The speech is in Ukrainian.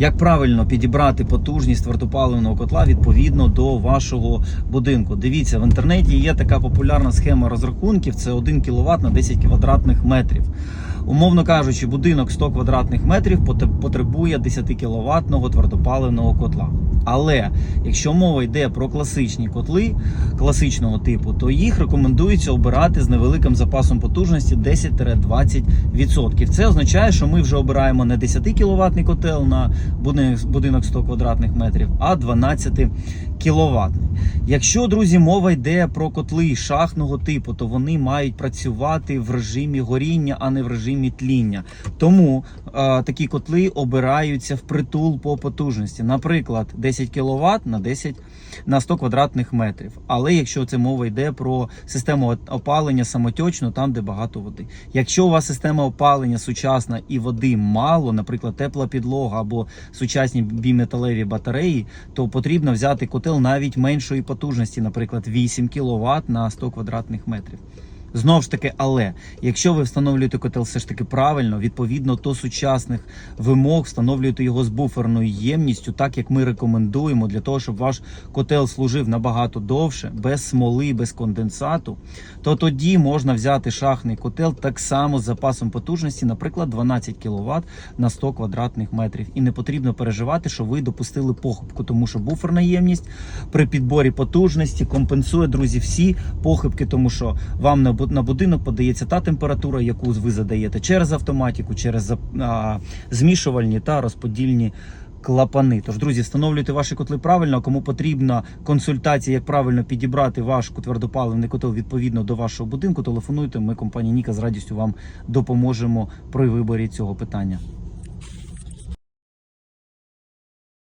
Як правильно підібрати потужність твердопаливного котла відповідно до вашого будинку? Дивіться, в інтернеті є така популярна схема розрахунків: це 1 кВт на 10 квадратних метрів. Умовно кажучи, будинок 100 квадратних метрів потребує 10 кВт твердопаливного котла. Але якщо мова йде про класичні котли класичного типу, то їх рекомендується обирати з невеликим запасом потужності 10-20%. Це означає, що ми вже обираємо не 10 кВт котел на будинок, будинок 100 квадратних метрів, а 12 кВт. Якщо, друзі, мова йде про котли шахтного типу, то вони мають працювати в режимі горіння, а не в режимі тління. Тому е, такі котли обираються в притул по потужності. Наприклад, 10 кВт на 10 на 100 квадратних метрів. Але якщо це мова йде про систему опалення самотьочну, там де багато води. Якщо у вас система опалення сучасна і води мало, наприклад, тепла підлога або сучасні біметалеві батареї, то потрібно взяти котел навіть меншої потужності, наприклад, 8 кВт на 100 квадратних метрів. Знову ж таки, але якщо ви встановлюєте котел все ж таки правильно, відповідно до сучасних вимог, встановлюєте його з буферною ємністю, так як ми рекомендуємо, для того, щоб ваш котел служив набагато довше, без смоли, без конденсату, то тоді можна взяти шахний котел так само з запасом потужності, наприклад, 12 кВт на 100 квадратних метрів. І не потрібно переживати, що ви допустили похибку, тому що буферна ємність при підборі потужності компенсує, друзі, всі похибки, тому що вам бу- на будинок подається та температура, яку ви задаєте через автоматику, через а, змішувальні та розподільні. Клапани. Тож, друзі, встановлюйте ваші котли правильно. Кому потрібна консультація, як правильно підібрати ваш твердопаливний котел відповідно до вашого будинку, телефонуйте. Ми, компанія Ніка, з радістю вам допоможемо при виборі цього питання.